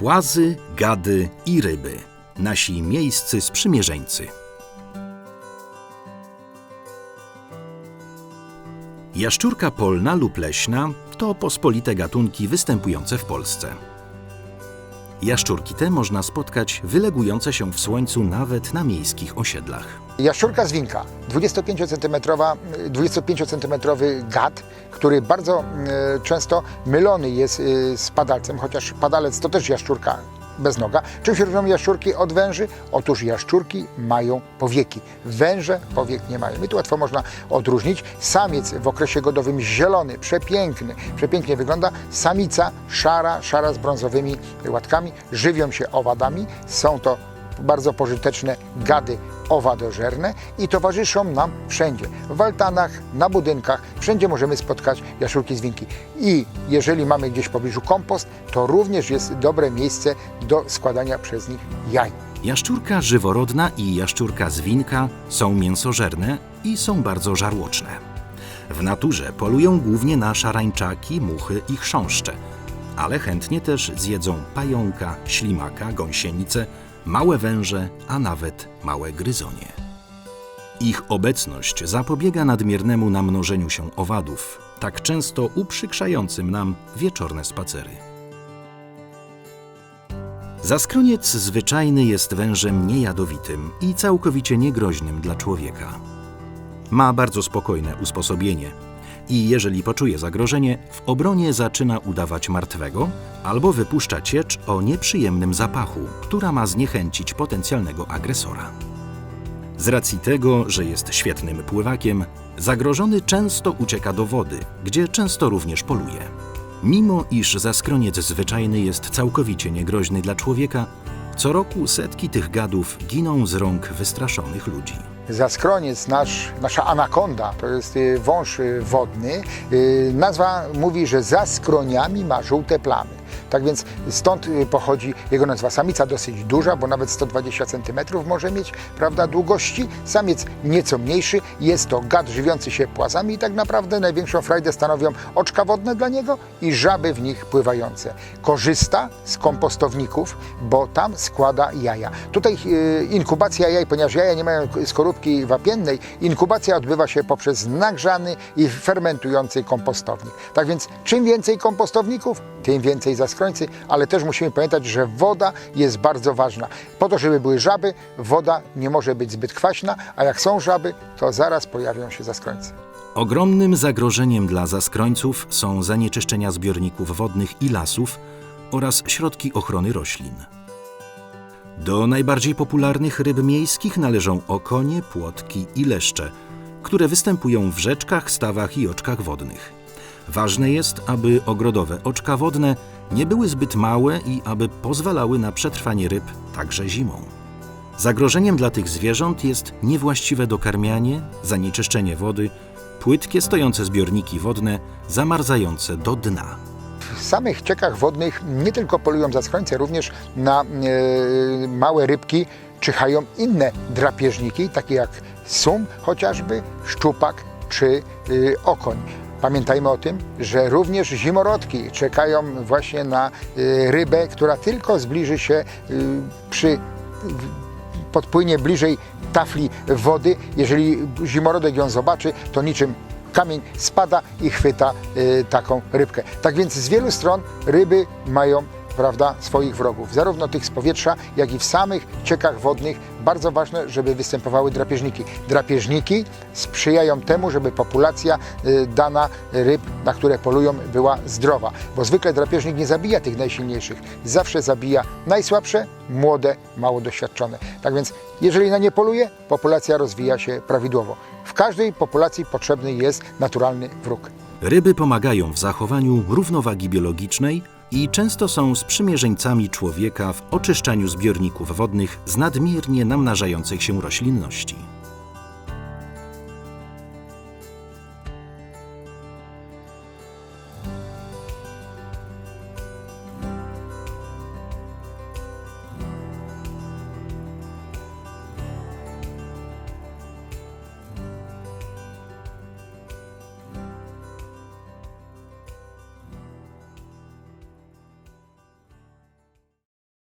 Płazy, gady i ryby. Nasi miejscy sprzymierzeńcy. Jaszczurka polna lub leśna to pospolite gatunki występujące w Polsce. Jaszczurki te można spotkać wylegujące się w słońcu nawet na miejskich osiedlach. Jaszczurka zwinka, 25 cm, 25 cm gad, który bardzo e, często mylony jest e, z padalcem, chociaż padalec to też jaszczurka bez noga. Czym się różnią jaszczurki od węży? Otóż jaszczurki mają powieki, węże powiek nie mają. I tu łatwo można odróżnić. Samiec w okresie godowym zielony, przepiękny, przepięknie wygląda. Samica szara, szara z brązowymi łatkami. Żywią się owadami. Są to bardzo pożyteczne gady owadożerne i towarzyszą nam wszędzie. W altanach, na budynkach, wszędzie możemy spotkać jaszczurki zwinki. I jeżeli mamy gdzieś w pobliżu kompost, to również jest dobre miejsce do składania przez nich jaj. Jaszczurka żyworodna i jaszczurka zwinka są mięsożerne i są bardzo żarłoczne. W naturze polują głównie na szarańczaki, muchy i chrząszcze, ale chętnie też zjedzą pająka, ślimaka, gąsienicę, małe węże, a nawet małe gryzonie. Ich obecność zapobiega nadmiernemu namnożeniu się owadów, tak często uprzykrzającym nam wieczorne spacery. Zaskroniec zwyczajny jest wężem niejadowitym i całkowicie niegroźnym dla człowieka. Ma bardzo spokojne usposobienie i jeżeli poczuje zagrożenie, w obronie zaczyna udawać martwego albo wypuszcza ciecz o nieprzyjemnym zapachu, która ma zniechęcić potencjalnego agresora. Z racji tego, że jest świetnym pływakiem, zagrożony często ucieka do wody, gdzie często również poluje. Mimo iż zaskroniec zwyczajny jest całkowicie niegroźny dla człowieka, co roku setki tych gadów giną z rąk wystraszonych ludzi. Zaskroniec, nasz, nasza anakonda, to jest y, wąż y, wodny. Y, Nazwa mówi, że za skroniami ma żółte plamy. Tak więc stąd y, pochodzi jego nazwa. Samica dosyć duża, bo nawet 120 cm może mieć prawda, długości. Samiec nieco mniejszy. Jest to gad żywiący się płazami i tak naprawdę największą frajdę stanowią oczka wodne dla niego i żaby w nich pływające. Korzysta z kompostowników, bo tam składa jaja. Tutaj y, inkubacja jaj, ponieważ jaja nie mają skorupki wapiennej, inkubacja odbywa się poprzez nagrzany i fermentujący kompostownik. Tak więc czym więcej kompostowników, tym więcej ale też musimy pamiętać, że woda jest bardzo ważna. Po to, żeby były żaby, woda nie może być zbyt kwaśna, a jak są żaby, to zaraz pojawią się zaskrońcy. Ogromnym zagrożeniem dla zaskrońców są zanieczyszczenia zbiorników wodnych i lasów oraz środki ochrony roślin. Do najbardziej popularnych ryb miejskich należą okonie, płotki i leszcze, które występują w rzeczkach, stawach i oczkach wodnych. Ważne jest, aby ogrodowe oczka wodne nie były zbyt małe i aby pozwalały na przetrwanie ryb także zimą. Zagrożeniem dla tych zwierząt jest niewłaściwe dokarmianie, zanieczyszczenie wody, płytkie stojące zbiorniki wodne zamarzające do dna. W samych ciekach wodnych nie tylko polują zaskrońce, również na e, małe rybki czyhają inne drapieżniki, takie jak sum chociażby, szczupak czy y, okoń. Pamiętajmy o tym, że również zimorodki czekają właśnie na y, rybę, która tylko zbliży się y, przy podpłynie bliżej tafli wody. Jeżeli zimorodek ją zobaczy, to niczym kamień spada i chwyta y, taką rybkę. Tak więc z wielu stron ryby mają prawda, swoich wrogów, zarówno tych z powietrza, jak i w samych ciekach wodnych. Bardzo ważne, żeby występowały drapieżniki. Drapieżniki sprzyjają temu, żeby populacja y, dana ryb, na które polują, była zdrowa, bo zwykle drapieżnik nie zabija tych najsilniejszych, zawsze zabija najsłabsze, młode, mało doświadczone. Tak więc, jeżeli na nie poluje, populacja rozwija się prawidłowo. W każdej populacji potrzebny jest naturalny wróg. Ryby pomagają w zachowaniu równowagi biologicznej i często są sprzymierzeńcami człowieka w oczyszczaniu zbiorników wodnych z nadmiernie namnażających się roślinności.